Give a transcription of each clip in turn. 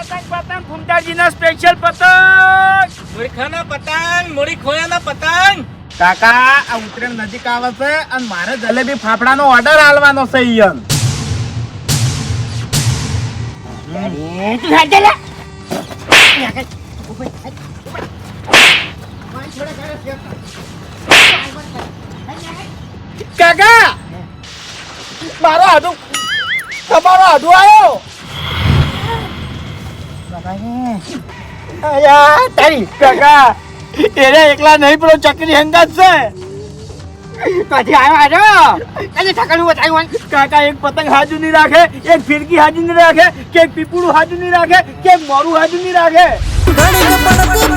પતંગ પતંગ ફૂમતાજીના સ્પેશિયલ પતંગ. મૂર્ખાના પતંગ મૂળી ખોયાના પતંગ. કાકા આ ઉત્તરાયણ નજીક આવે છે અને મારે જલેબી ફાફડાનો ઓર્ડર આલવાનો છે ઈયન. કાકા મારો આધુ તમારો આધુ આવ્યો અયા, તારી કાકા. એને એકલા નહીં, પેલો ચકરી હંગાત છે. પછી આવ્યો આવ્યો અને ઠકાણું બતાવ્યું કાકા, એક પતંગ હાજુ નહીં રાખે, એક ફિરકી હાજુ નહીં રાખે, કે પીપળું હાજુ નહીં રાખે, કે મોરું હાજુ નહીં રાખે. ઘડીક પડતી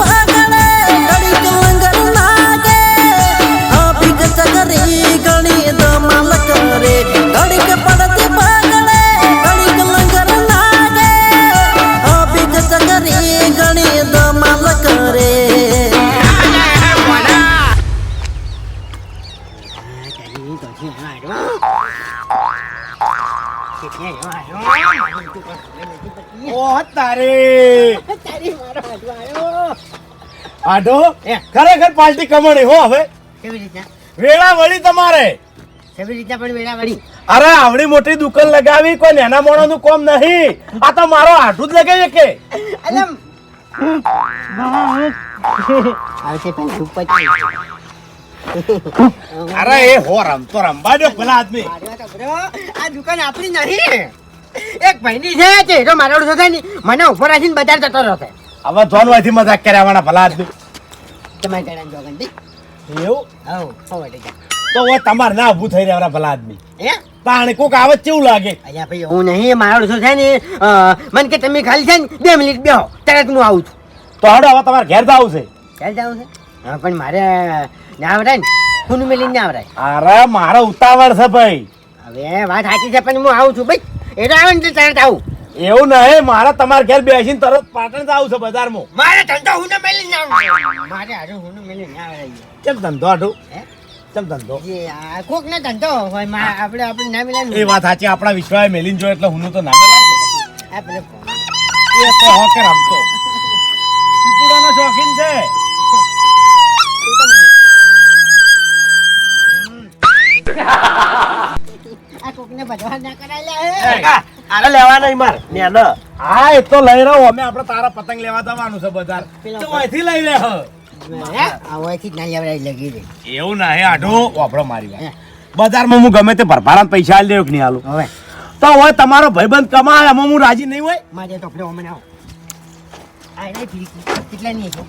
આઢો ખરેખર પાર્ટી કમાણી હો હવે. કેવી વેળા વળી તમારે. કેવી રીતના પણ વેળા વળી? અરે આવડી મોટી દુકાન લગાવી કોઈ નાના મોણો નું કોમ નહીં. આ તો મારો આઢું જ લગાવી કે અલમ. આવશે પણ ઉપર અરે એ હો રમતો રમવા દો પેલા આદમી. આ દુકાન આપણી નહીં. એક ભાઈની છે તે તો મારા ઓળખો થાય નહીં. મને ઉપર રાખીને બજાર જતો રહેશે હવે જોન વાથી મજાક કર્યા વાળા ભલા આદમી. તમારે જણાને જોગંડી એવું? હવ ફોવડે જા તો હવે તમારે ના ઊભું થઈ રહ્યા ભલા આદમી. હે? પાણી કોક આવે કેવું લાગે? અહીંયા ભાઈ હું નહીં મારા ઓળખો થાય ને મને કે તમે ખાલી છે ને બે મિનિટ બેહો. તરત હું આવું છું. તો હડો હવે તમારે ઘેર જવું છે. ઘેર જવું છે? હા પણ મારે ના આવડાય ને? ખૂન મેલીને ના અરે મારો ઉતાવળ છે ભાઈ. હવે વાત સાચી છે પણ હું આવું છું. ભાઈ એ તો આવે ને તરત આવું. એવું નહીં મારે તમારે ઘેર બેસીને તરત પાટણ આવું છે બજારમાં. મારે ધંધો હું મેલી ના મારે હારું હું મેલી ના કેમ ધંધો કેમ ધંધો? કોક ના ધંધો હોય મા- આપણે આપણે ના મિલાય એ વાત સાચી આપણા વિશ્વાસ મેલીન જો એટલે હું તો ના મેલાય. એ તો હોકે રમતો. શોખીન છે. આ ભજવા ને કરાયેલા આને લેવા નહીં માર નેનો હા એ તો લઈ રહ્યો અમે આપણે તારા પતંગ લેવા જવાનું છે બજાર. તો અહીંથી લઈ લે એવું ના હે આઢો. વાપરો મારી વાત. બજારમાં હું ગમે તે ભરભારા પૈસા આલી દેવ કે નહીં આલું. હવે. તો હવે તમારો ભાઈબંધ કમાય એમાં હું રાજી નહીં હોય? મારે તો આપણે ઓમને આવો આ નહીં ફીરી કેટલા નહીં છો?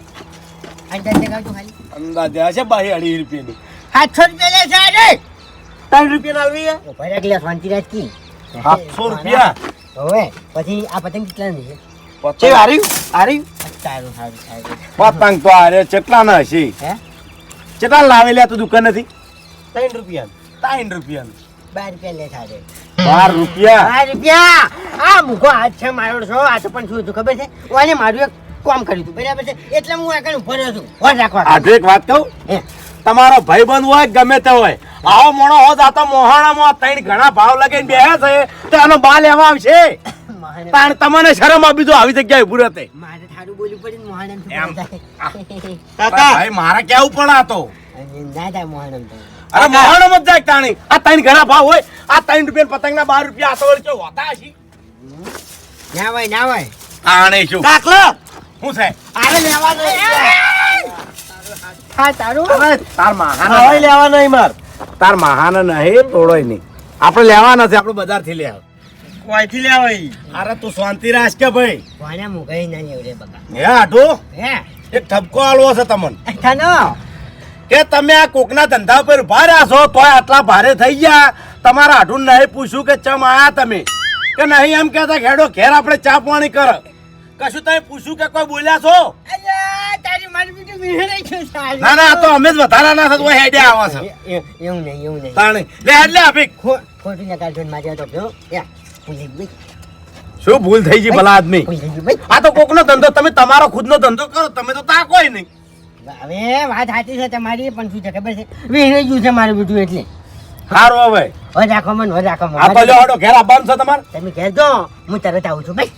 અંદાજ લગાવજો ખાલી. અંદાજે હશે બાઈ અઢી રૂપિયાની. સાતસો રૂપિયા લે છે ત્રણ રૂપિયા આલવી હે? ઊભા એટલે શાંતિરાજ કી સાતસો રૂપિયા? હવે પછી આ પતંગ કેટલા ની છે? છે સારું સારું સારું. પતંગ તો હારે કેટલા ના હશે. હે? કેટલા લાવેલા તો દુકાન નથી? ત્રણ રૂપિયા. ત્રણ રૂપિયા. બાર રૂપિયા લે બાર રૂપિયા? બાર રૂપિયા? આ મૂકો હાથ છે મારો છો. આ તો પણ શું હતું ખબર છે? ઓને મારું એક કામ કર્યું હતું. બરાબર છે? એટલે હું આગળ ઊભો રહ્યો છું. રાખવા એક વાત કહું? હે. તમારો ભાઈબંધ હોય ગમે તે હોય આવો મોણો હોત આ તો મોહાણામાં ત્રણ ઘણા ભાવ લગાઈને બેહે છે. તો એનો બા લેવા આવશે. પણ તાણ તમને શરમ આપી દો આવી જગ્યાએ ઉભું રહેતે. મારે થારું બોલવું પડે ને મોહાણમ શું ભાઈ મારે કેવું પણ આ તો? ના મોહાણમ અરે મોહાણામાં જ જાય તાણી. આ ત્રણ ઘણા ભાવ હોય. આ ત્રણ રૂપિયા પતંગના બાર રૂપિયા આ તો હોતા હશે? ના હોય ના હોય. આણે શું? દાખલા શું છે? આરે લેવાનું હા તારું? તાર મહાના લેવાનો નહીં માર. તાર મહાન નહીં તોડોય નહીં. આપણે લેવા નથી આપણે બજારથી લે કોઈથી લેવાય અરે તું શાંતિ રાખ કે ભાઈ. કોને મુકાઈ ના લેવડે બકા. હે આઢો હે. એક ઠપકો આલવો છે તમને. થાનો. કે તમે આ કોકના ધંધા ઉપર ઊભા રહ્યા છો તોય આટલા ભારે થઈ ગયા. તમારા આઢું નહીં પૂછ્યું કે ચમ આયા તમે. કે નહીં એમ કહેતા કે હેડો ઘેર આપણે ચા પાણી કર. કશું તમે પૂછ્યું કે કોઈ બોલ્યા છો? અલ્યા! તારી મારી બીજું મિહરે છે સાહેબ ના ના તો અમે જ વધારા ના થતું હેડે આવા છે. એવું નહીં એવું નહીં. તાણે લે એટલે આપી ખોટી ને કાઢો મારી તો જો યા શું ભૂલ થઈ ગઈ ભલા આદમી? આ તો કોકનો ધંધો તમે તમારો ખુદનો ધંધો કરો તમે તો તાકોય નહીં. હવે વાત સાચી છે તમારી પણ શું છે ખબર છે? વિહરાઈ ગયું છે મારું બીજું એટલે. સારું હવે. હવે રાખો મન હવે રાખો મન. આ તો જો હેડો ઘેર આવવાનું છે તમારે. તમે કહેજો હું તરત આવું છું ભાઈ.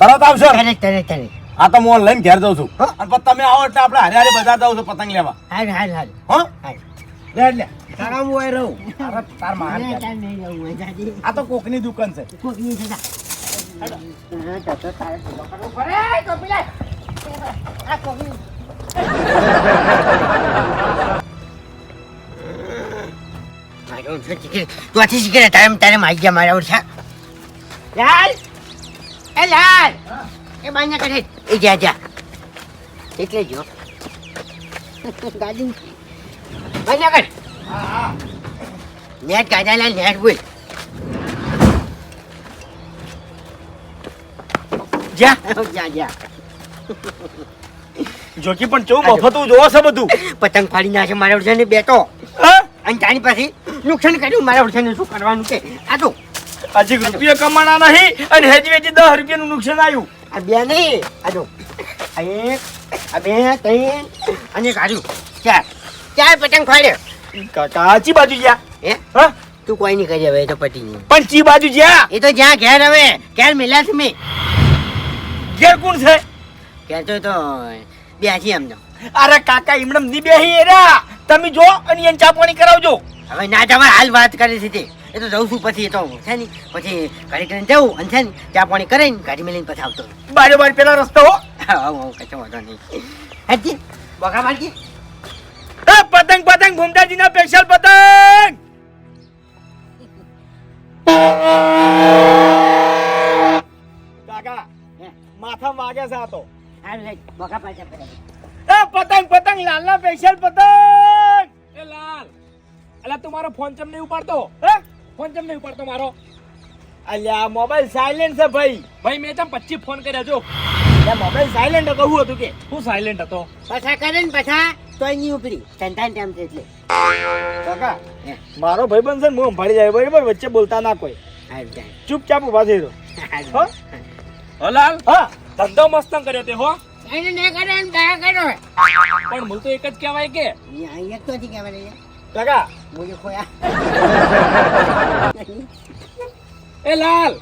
તરત આવશો? તરત તરત તરત. આ તો હું ઓનલાઈન ઘેર જાઉં છું. અને પછી તમે આવો એટલે આપણે હારે હારે બજાર જાઉં છું પતંગ લેવા. હાલ હાલ હાલ હો? લે લે. તારા રહું. આ તો કોકની દુકાન છે. તું આથી શીખે ટાઈમ તારે મારી ગયા મારા ઓછા લાલ. એ લાલ. એ બાંધ્યા કરે એ જા જા. એટલે જો ગાડી બાંધ્યા કર નેટ લાલ નેટ બોલ. જા. જા જા. જોકી પણ કેવું મફતું જોવો છે બધું? પતંગ ફાડી નાખે મારા ઓળખાને બેઠો અને તારી પાસે નુકસાન કર્યું મારા ઓળખાને શું કરવાનું છે આ તો. હજી રૂપિયા કમાણા નહીં અને હેજી વેચી દસ રૂપિયાનું નુકસાન આવ્યું. આ બે નહીં આ જો. આ એક આ બે ત્રણ અને કાઢ્યું આજુ ચાર. ચાર પતંગ ફાડ્યો. કાચી બાજુ ગયા? હે? હા? તું કોઈ નહીં કરી હવે એ તો પટી ગયું. પણ ચી બાજુ જ્યાં એ તો જ્યાં ઘેર હવે ઘેર મેલા છે મેં. ઘેર કોણ છે? ઘેર તો તો બેસી એમનો અરે કાકા એમણે ની બેહી એરા તમે જો અને એને ચા પાણી કરાવજો. હવે ના જવા હાલ વાત કરી તે એ તો જઉં છું પછી તો છે ને પછી ઘરે કરીને જવું અને છે ને ચા પાણી કરીને ગાડી મેલીને પછી આવતો બારે બાર પેલા રસ્તો હો. હા કશો વાંધો નહીં. હાજી બગા મારજી. પતંગ પતંગ ભૂમતાજીના સ્પેશિયલ પતંગ! કાકા માથા વાગે છે આ તો. પતંગ પતંગ લાલના સ્પેશિયલ પતંગ! એ લાલ. અલા તું મારો ફોન ચમ નહીં ઉપાડતો? ચમ નહીં ઉપાડતો મારો? અલ્યા મોબાઈલ સાયલેન્ટ છે ભાઈ. ભાઈ મેં તમ 25 ફોન કર્યા જો. મોબાઈલ સાયલેન્ટ હતો હું હતું કે. હું સાયલેન્ટ હતો? પછા કરે ને પછા તોય નહીં ઉપરી સંતાન ટાઈમ છે એટલે. કાકા મારો ભાઈ બનશે હું સંભાળી જાય બરાબર? વચ્ચે બોલતા ના કોઈ. ચૂપચાપ ઊભા થઈ રહ્યો હાલ હલાલ હા. ધંધો મસ્ત કર્યો તે હો. એને કરે ને પણ મૂળ તો એક જ કહેવાય કે. અહીંયા એક તો જ કહેવાય કાકા. મુજે ખોયા. એ લાલ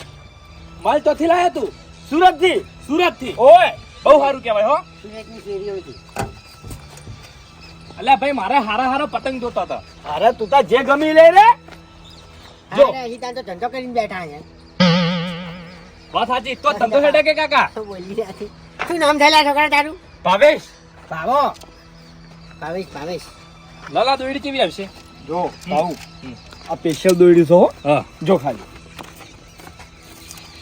માલ ચોથી લાયા તું? સુરતથી સુરતથી ઓય બહુ સારું કહેવાય હો. સુરતની શેરીઓ હતી અલ્યા ભાઈ મારે હારા હારા પતંગ જોતા હતા. અરે તું તા જે ગમી લે રે. જો. અરે અહીં તો ધંધો કરીને બેઠા છે. વાત સાચી તો ધંધો હેડે કે કાકા? બોલી રહ્યા છે. શું નામ થયેલા છોકરા તારું? ભાવેશ. ભાવો. ભાવેશ ભાવેશ. લાલા દોડી કેવી આવશે? જો પાઉ આ સ્પેશિયલ દોયડી છો જો ખાલી.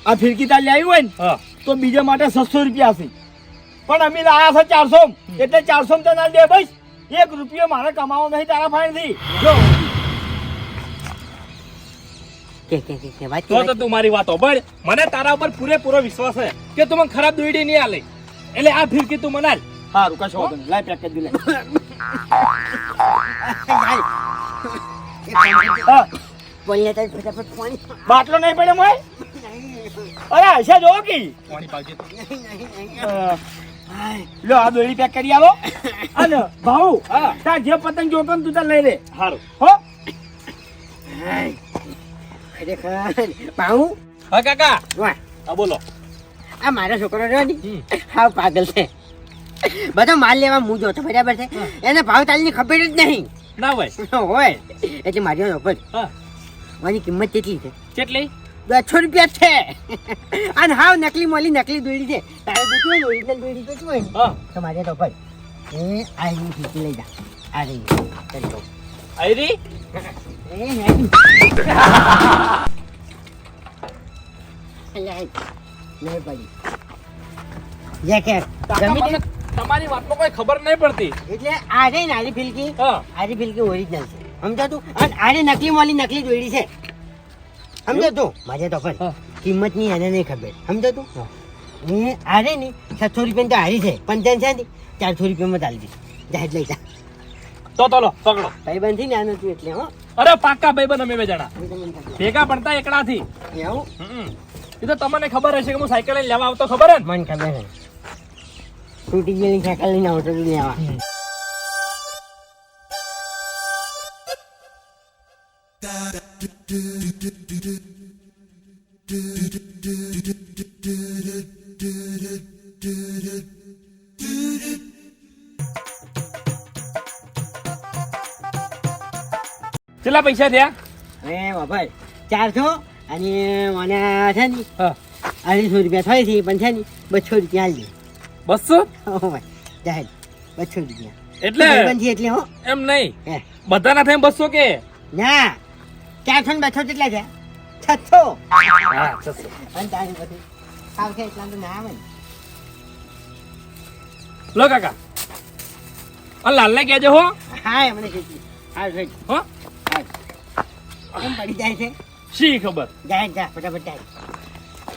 આ ફિરકી તાલી આવી હોય ને તો બીજા માટે છસો રૂપિયા છે પણ અમે લાયા છે ચારસો એટલે ચારસો તો ના દે ભાઈ. એક રૂપિયો મારે કમાવો નહીં તારા ફાઈનથી જો. કે કે કે કે વાત તો તો મારી વાત સાંભળ મને તારા ઉપર પૂરેપૂરો વિશ્વાસ છે કે તું મને ખરાબ દોડી નહીં આલે. એટલે આ ફિરકી તું મનાલ. સારું કશો લાય પેકેજ કરી ફટાફટ બાટલો નહીં પડે મોય? અરે આશા જો કી. પાણી લો આ દોરી પેક કરી આવો. અને ભાઉ તાર જે પતંગ જોતો ને તું તાર લઈ લે. હારું. હો. ખરેખર ભાઉ? હા કાકા. વાહ. બોલો. આ મારા છોકરો રહ્યો ને. હા પાગલ છે. બધો માલ લેવા હું જોતો બરાબર છે? એને ભાવ તાલની ખબર જ નહીં. ના હોય. હોય. એટલે મારી ઉપર મારી કિંમત કેટલી છે? કેટલી? બસો રૂપિયા છે. અને હાવ નકલી મોલી નકલી દોડી છે. તારે જોતું ઓરિજિનલ દોડી જોતું હોય? તો મારી તો ભાઈ એ આ રહી ખીચી લઈ જા. આ રહી ચાલ જાઉં. આયરી એ હેડી. અલ્યા, નહીં પડી જે કે ગમી તે? તમારી વાતમાં કોઈ ખબર નહીં પડતી. એટલે આ રે ને આરી ફિલકી? હા. આરી ફિલકી ઓરિજિનલ છે. સમજાતું અને આજે નકલી મોલી નકલી દોડી છે સમજાતું મારે તો પણ કિંમતની કિંમતની એને નહીં ખબર. સમજાતું હું. આરે ને સાતસો રૂપિયા તો હારી છે. ને? ચારસો રૂપિયામાં ચાલી દીધી જહાજ લઈ જા. તો તો લો પકડો. ભાઈ બંધી ને છું તું એટલે હો. અરે પાક્કા ભાઈ અમે બે જણા. હું. ભેગા પડતા એકડાથી. એવું? હમ. એ તો તમને ખબર હશે કે હું સાયકલ લઈને લેવા આવતો ખબર હે? મને ખબર છે તૂટી ગયેલી સાયકલ લઈને હોટલ તો લેવા કેટલા પૈસા થયા? અરે બાભાઈ ચારસો અને મને છે ને અઢીસો રૂપિયા થાય છે પણ છે ને બસો રૂપિયા હાલ બસો? જાહેર. બસો રૂપિયા એટલે? એટલે હો. એમ નહીં. બધાના થાય બસો કે? ના. ચારસો ને બસો કેટલા છે? છસો. હા છસો. અને તારી બધું. આવશે એટલા તો ના આવે લો કાકા. આ લાલને કહેજો હો. હા એમને કીધું હા કેમ પડી જાય છે. શી ખબર? જાય જા ફટાફટ જાય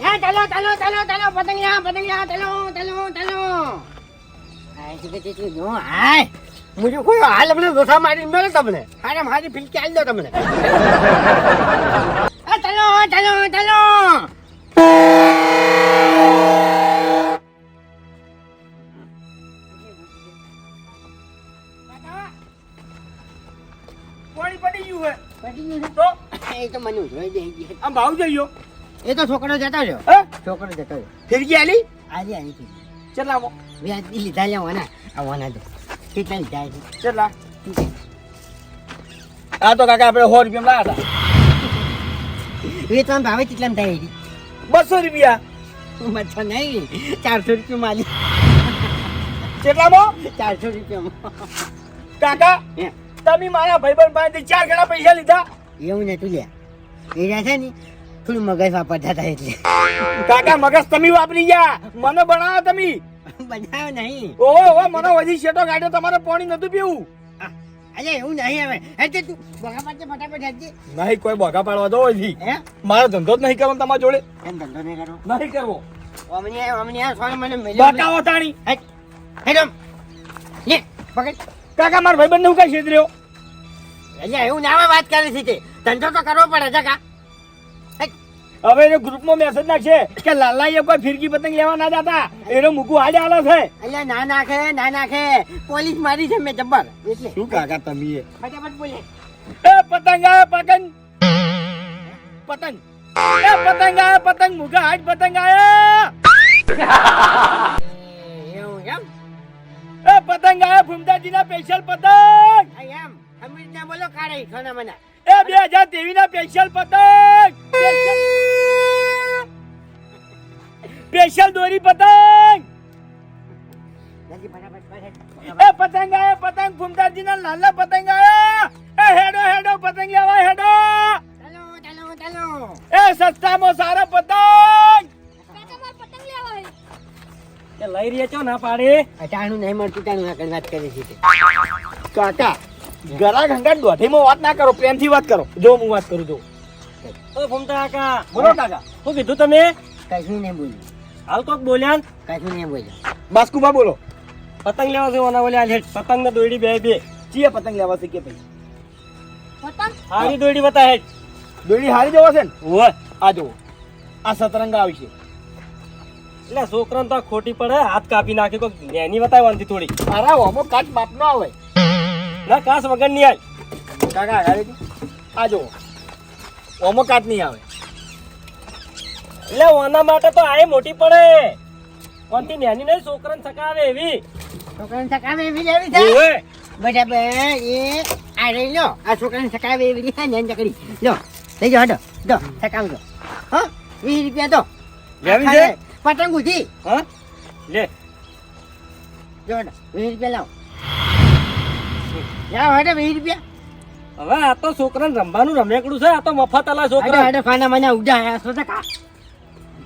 હા ચાલો ચાલો ચાલો ચાલો પતંગિયા પતંગિયા ચાલો ચાલો ચાલો. હાય હાય. મુજે કોઈ હાલ અમને દોસા મારી મેળે તમને. હારે મારી ફિલકી આલી દો તમને. ચાલો ચાલો ચાલો. પાણી પડી ગયું હે. પતી ગયું તો? એ તો મને ઉધવાઈ દે આમ ભાવ જઈયો એ તો છોકરો જતો રહ્યો. હે? છોકરો જતો રહ્યો. ફિરકી આલી? આલી આવી? હતી કેટલામાં વ્યાજ લીધા લ્યા વાના આ વાના દો કેટલા લીધા છે. કેટલા આ તો કાકા આપણે સો રૂપિયા લાયા વેચવાના ભાવે કેટલા થાય હતા બસો રૂપિયા? મચ્છા નહીં. ચારસો રૂપિયા માલી કેટલામાં ચારસો રૂપિયામાં. કાકા તમે મારા ભાઈબંધ પાસેથી ચાર ઘણા પૈસા લીધા? એવું નતું લ્યા. એ રહ્યા છે ને થોડું મગજ વાપરતા હતા એટલે. કાકા મગજ તમે વાપરી ગયા. મને બનાવો તમે. બનાવો નહીં. ઓહો ઓહો મને હજી શેટો ગાડ્યો તમારે પાણી નતું પીવું. અરે એવું નહીં હવે. એટલે તું બગા પાડજે ફટાફટ હેડજે નહીં કોઈ બોગા પાડવા દો હજી. મારો ધંધો જ નહીં કરવાનો તમારા જોડે. એમ ધંધો નહીં કરવો. નહીં કરવો. અમને અમને આ સોને મને મળ્યો બતાવો તાણી હેડ હેડ લે પકડ. કાકા મારા ભાઈબંધ ને હું કઈ છેતર્યો એટલે એવું ના વાત કરે છે તે ધંધો તો કરવો પડે છે કા. હવે એને ગ્રુપમાં મેસેજ નાખશે કે લાલાઈએ કોઈ ફિરકી પતંગ લેવા ના જતા. એનો મૂકું હાડે આલો છે. એટલે ના નાખે ના નાખે. પોલીસ મારી છે મેં જબ્બર. એટલે. શું કાકા તમે? ફટાફટ બોલે. એ પતંગ આ પતંગ. પતંગ. એ પતંગ આ પતંગ. મૂકા હાડ પતંગ આયા. એવું એમ? એ પતંગ આવે ના સ્પેશિયલ પતંગ. એમ. અમીર બોલો કાઢે ખોના મને. એ બે હજાર ના સ્પેશિયલ પતંગ. સ્પેશિયલ દોરી પતંગ. એ પતંગ આવે પતંગ ફૂમતાજીના લાલા પતંગ આયો. એ હેડો હેડો પતંગ લેવા હેડો. ચાલો ચાલો ચાલો. એ સસ્તામાં સારા પતંગ. લઈ રહ્યા છો ના પાડે? અટાણું નહીં મળતું તાનું આગળ વાત કરી છે. કાકા ગરા ઘંટા દોઢીમાં વાત ના કરો પ્રેમથી વાત કરો. જો હું વાત કરું જો. ઓ ફૂમતા કાકા. બોલો કાકા. શું કીધું તમે કશું નહીં બોલ્યું હાલ કોક બોલ્યા કશું નહીં બોલ્યું. બાસ્કુબા બોલો. પતંગ લેવા છે ઓના બોલ્યા હેઠ પતંગ ને દોયડી બે બે. ચીએ પતંગ લેવા છે કે ભાઈ? હારી દોયડી બતા હેઠ દોડી હારી જવા છે ને? ઓય આ જુઓ. આ સતરંગા આવશે એટલે છોકરાને તો ખોટી પડે હાથ કાપી નાખે કોક નેની બતાવવાની થોડી અરે હોમો કાચ બાપ નો આવે. ના કાસ વગરની આવે કાકા આ જુઓ. હોમો કાચ નહીં આવે. એટલે ઓના માટે તો આય મોટી પડે. કોનથી નેની નહીં છોકરાને સકાવે એવી. છોકરાને સકાવે એવી લેવી છે? ઓય બરાબર એ આ રહી લો આ છોકરાને સકાવે એવી લી ને ચકડી લો લઈ જાઓ હટો. દો સકાવજો હા વીસ રૂપિયા દો લેવી છે? પતંગ ઉધી. હા? લે. જો હટો વીસ રૂપિયા લાવ. લાવ હટો વીસ રૂપિયા. હવે આ તો છોકરાને રમવાનું રમેકડું છે આ તો મફત આલા છોકરા. હટો ફાના મને ઉડા શું કા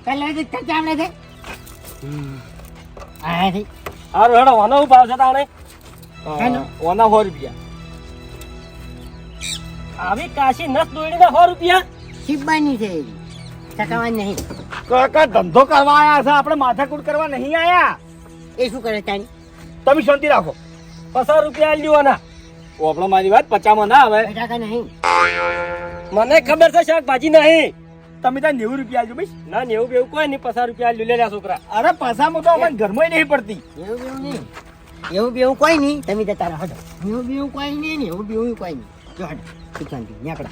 પહેલા તો ચર્ચા આપણે છે. આ થઈ હારું હેડો ઓનો ભાવ છે તાણે? ઓના સો રૂપિયા. આવી કાશી નસ દોડીને સો રૂપિયા? શિવબાની છે એવી. સકાવાની નહીં. કાકા ધંધો કરવા આયા છે? આપણે માથાકૂટ કરવા નહીં આયા. એ શું કરે તારી તમે શાંતિ રાખો. પચાસ રૂપિયા દેવાના ઓપડો મારી વાત પચામાં ના આવે. નહીં. મને ખબર છે શાકભાજી નહીં. તમે ત્યાં નેવું રૂપિયા આલજો ભાઈ. ના નેવું બેવું કોઈ નહીં પચાસ રૂપિયા આલી લે લે છોકરા. અરે પૈસામાં તો અમારે ઘરમાં નહીં પડતી. એવું બેવું નહીં. એવું બેવું કોઈ નહીં. તમે જતા રહો હટો એવું બેવું કોઈ નહીં ને એવું બેવું કોઈ નહીં. જો હટો તું શાંતિ નીકળો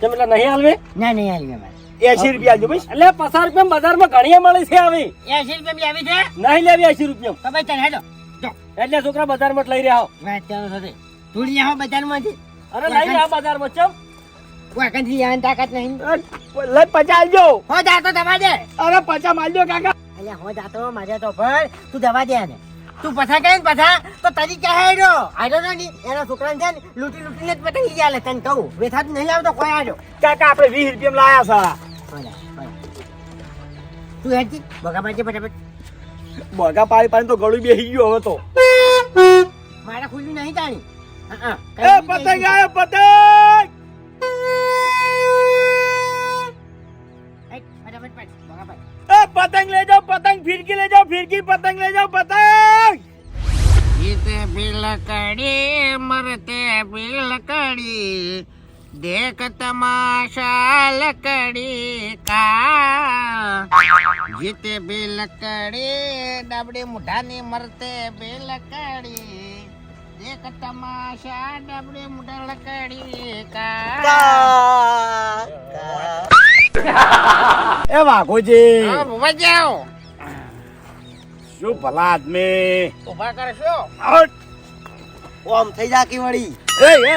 કેમ એટલે નહીં હાલવે? ના નહીં હાલવે મારે એસી રૂપિયા આલજો ભાઈ. એટલે પચાસ રૂપિયા બજારમાં ઘણી મળે છે આવી. એસી રૂપિયા બી આવી છે? નહીં લેવી એસી રૂપિયા તો ભાઈ હેડો. એટલે છોકરા બજારમાં લઈ રહ્યા હો. વાત ચાલો સાથે. ધૂળિયા હો બજારમાંથી? અરે લઈ રહ્યા બજારમાં ચમ. વાંકણથી લેવાની તાકાત નહીં. લઈ પચા આલજો. હો જાતો દવા દે. અરે પચા માલજો કાકા. અલ્યા હો જાતો મારે તો ભર તું દવા દે ને તું પછા કરે ને પછા તો તરી ક્યાં હેડો આડો ને એના છોકરાને છે ને લૂંટી લૂંટીને જ પતંગ ગયા તને કહું. વેથા નહીં આવતો કોઈ આડો કાકા આપણે વીસ રૂપિયા લાયા બોલા. તું હેડજી બગા પાડી ફટાફટ. બગા પાડી પાડી તો ગળું બેસી ગયું હવે તો. મારા ખુલ્લું નહીં તાણી. પતંગ આવ્યો પતંગ! પાડ. એ પતંગ લઈ જાઓ પતંગ ફિરકી લઈ જાઓ ફિરકી પતંગ લઈ જાઓ પતંગ જીતે બિલકડી મરતે બિલકડી દેખ તમાશા લકડી કા જીતે બિલકડી ડબડી મુઠાની મરતે બિલકડી દેખ તમાશા ડબડી મુઠા લકડી કા એ વાઘોજી ઊભા જાઓ. શું ભલા આદમી? ઊભા કરે શું ઓમ થઈ જા કી વળી એ એ.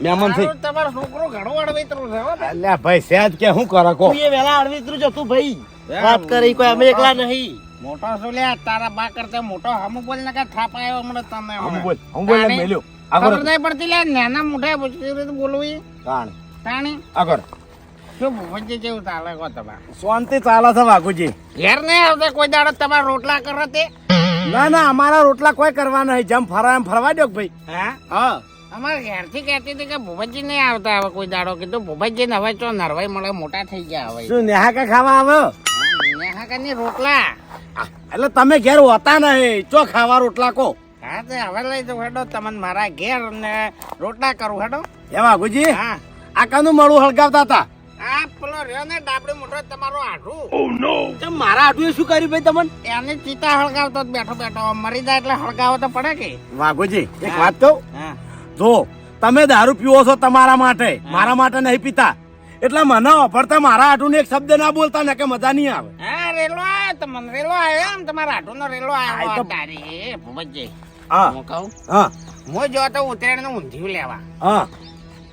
મહેમાન થઈ. તમારો છોકરો ઘણો અડવિતરું છે હો અલ્યા ભાઈ સેજ કે હું કરે કો એ વેલા અડવિતરું તું ભાઈ. વાત કરી કોઈ અમે એકલા નહીં. મોટો શું લે તારા બા કરતા મોટો હમ બોલ ને કે થાપ આવ્યો હમણાં તમે હમ બોલ હમ બોલ તાણે. મેલ્યો. ખબર આગળ નહીં પડતી લે નાના મોટા બોલવી ઈ. તાણી? આગળ. શું ભૂપતજી જેવું ચાલે કો તમારે શાંતિ ચાલે છે વાઘુજી ઘેર નહીં આવતા કોઈ દાડો તમારા રોટલા કરો તે. ના ના અમારા રોટલા કોઈ કરવા નહીં. જેમ ફરવા એમ ફરવા દો ભાઈ. હા? હા. અમારે ઘેરથી કહેતી હતી કે ભૂપતજી નહીં આવતા હવે કોઈ દાડો. કીધું ભૂપતજી ને હવે ચો નરવાઈ મળે મોટા થઈ ગયા હવે. શું નેહાકા ખાવા આવે? નેહા કની રોટલા. એટલે તમે ઘેર હોતા નહીં. ચો ખાવા રોટલા કો? હા તે હવે લઈ જવું હેડો તમને મારા ઘેર ને રોટલા કરું હેડો. એ વાઘુજી હા. આ કાનું મળું હળગાવતા હતા? આ પેલો રહ્યો ને ડાબડી મોટો તમારો આઢું. તો મારા આટલું શું કર્યું ભાઈ તમને? એને ચિતા હળગાવતો જ બેઠો બેઠો. મરી જાય એટલે હળગાવો તો પડે કે? વાઘુજી એક વાત કહું? હા. જો તમે દારૂ પીવો છો તમારા માટે મારા માટે નહીં પીતા. એટલે મને ઓફરતા મારા આટું એક શબ્દ ના બોલતા ને કે મજા નહીં આવે. હા રેલો આવ્યો તો રેલો આવ્યો એમ તમારા આઢું નો રેલો આવ્યો તો- તારી ભૂપતજી હા. હું કહું? હા. હું જો તો ઉતરેણનું ઊંધિયું લેવા. હા.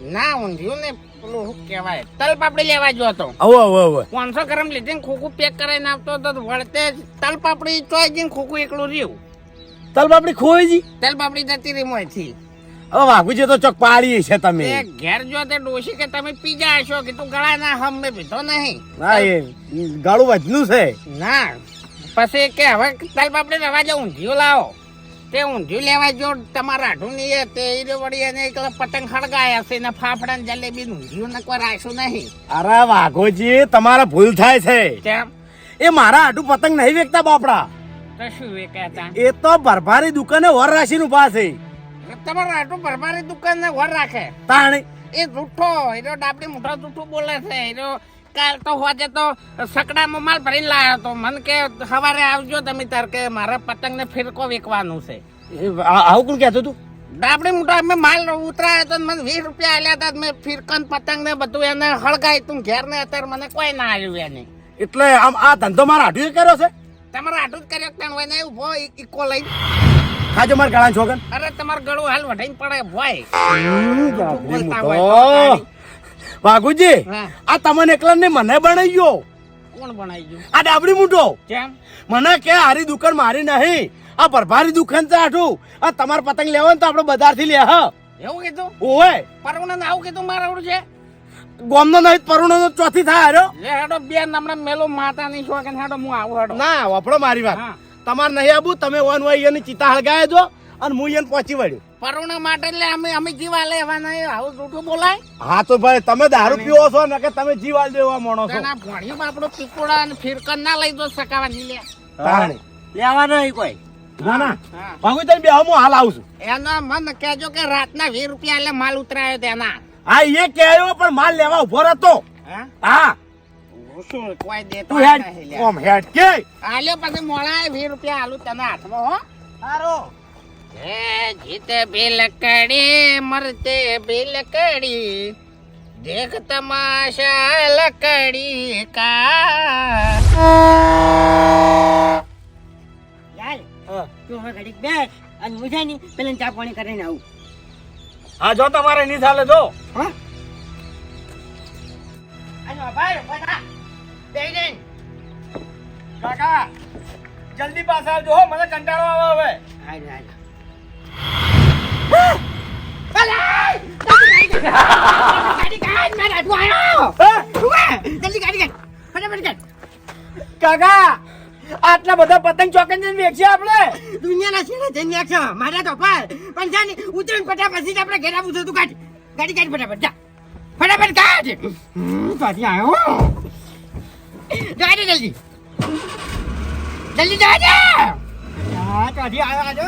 ના ઊંધિયું ને પેલું શું કહેવાય? તલ પાપડી લેવા જો તો હવે હવે હવે પાંચસો ગ્રામ લીધીને ખોખું પેક કરાવીને આપતો તો વળતે તલ પાપડી ચોઈ જઈને ખોખું એકલું રહ્યું. તલ ખોઈ જી તલ પાપડી જતી રહી મોંથી હવે વાઘુજી તો ચોક પાડી છે તમે. ઘેર જો તે ડોશી કે તમે પીજા હશો કે તું ગળા ના હમ મેં પીધો નહીં. હા એ ગાળું વજનું છે. ના પછી કે હવે તલપાપડી રવા જો ઊંધિયું લાવો. તે ઊંધિયું લેવા જો તમારા આઢું એ તે ઈરે વળી એને એકલા પતંગ ખળગાયા છે ને ફાફડા ને જલેબી ઊંધિયું ને કોઈ રાખ્યું નહીં. અરે વાઘોજી તમારા ભૂલ થાય છે. કેમ? એ મારા આટું પતંગ નહીં વેચતા બાપડા. તો શું એ એ તો ભરભારી દુકાને વર રાશિ નું પાસે તમારા આટું ભરભારી દુકાન ને વર રાખે. તાણી એ જૂઠો એનો ડાબડી મોટા જૂઠું બોલે છે એનો કાલ તો હોજે તો સકડામાં માલ ભરીને લાવ્યો હતો મને કે સવારે આવજો તમે તાર કે મારે પતંગ ને ફિરકો વેચવાનું છે. આવું કોણ કહેતો તું ડાબડી મોટા મેં માલ ઉતરાયો તો મને વીસ રૂપિયા આલ્યા હતા મેં ફિરકન પતંગ ને બધું એને હળગાય તું ઘેર ને અત્યારે મને કોઈ ના આવ્યું એને. એટલે આમ આ ધંધો મારા આટું કર્યો છે? તમારે આટલું જ કર્યો ત્યાં હોય ને ઊભો ઇકો લઈ ખાજો મારા ગળા છોકન અરે તમારું ગળું હાલ વઢાઈને પડે ભોય. વાઘુજી આ તમને એકલા ને મને બનાવી ગયો? કોણ બનાવી ગયો? આ ડાબડી મૂઠો. કેમ? મને કે હારી દુકાન મારી નહીં. આ ભરભારી દુકાન છે આઠું. આ તમારે પતંગ લેવો ને તો આપણે બજારથી લે હ. એવું કીધું? ઓય પરવણ આવું કીધું મારા છે? ગોમનો નહીં પરુણો નો ચોથી થાય હારો લે હેડો બે નમણા મેલો માતા ની કે હેડો હું આવું હેડો. ના વફડો મારી વાત. તમારે નહીં આવું તમે ઓન હોય એની ચિતા હળગાય દો અને હું એને પહોંચી વળ્યું. પરુણા માટે એટલે અમે અમે જીવા લેવાના એ આવું જૂઠું બોલાય? હા તો ભાઈ તમે દારૂ પીવો છો ને કે તમે જીવા દેવા માણો છો? ના ભણ્યું આપણો પીકોડા અને ફિરકન ના લઈ દો સકાવાની લે. તાણી. લેવા નહીં કોઈ. ના ના. ભાગુ તમે બે હું હાલ આવું છું. એના મન કહેજો કે રાતના વીસ રૂપિયા એટલે માલ ઉતરાયો તેના. હા એ કહેયો પણ માલ લેવા ઊભો રહેતો. હા? શું કોઈ દેતો હેડ. ઓમ હેડ કે. આલ્યો પછી મોળા વીસ રૂપિયા આલુ તેના હાથમાં હો. સારો હે જીતે બિલકડી મરતે બિલકડી દેખ તમાશા લકડી કા. યાર હા. તું હવે ઘડીક બેસ અને મુજે ની પેલા ચા પાણી કરીને આવું. હા જો તમારે નહીં ચાલે જો. હા? અને ભાઈ બધા દે કાકા જલ્દી પાછા આવજો હો મને કંટાળો આવે હવે. આવ્યો હા? કાકા, આટલા બધા પતંગ ચોકન જઈને વેચીએ આપણે? દુનિયાના છેડે જઈને નાખશો મારા તો પાર પણ છે ને ઉતરીને પટા પછી આપણે ઘેરા આવવું તું કાઢ. ગાડી કાઢ ફટાફટ. જા. ફટાફટ કાઢ. પાછી આવ્યો ગાડી જલ્દી. જલ્દી જા જા હા કાઢી આવ્યો આજો.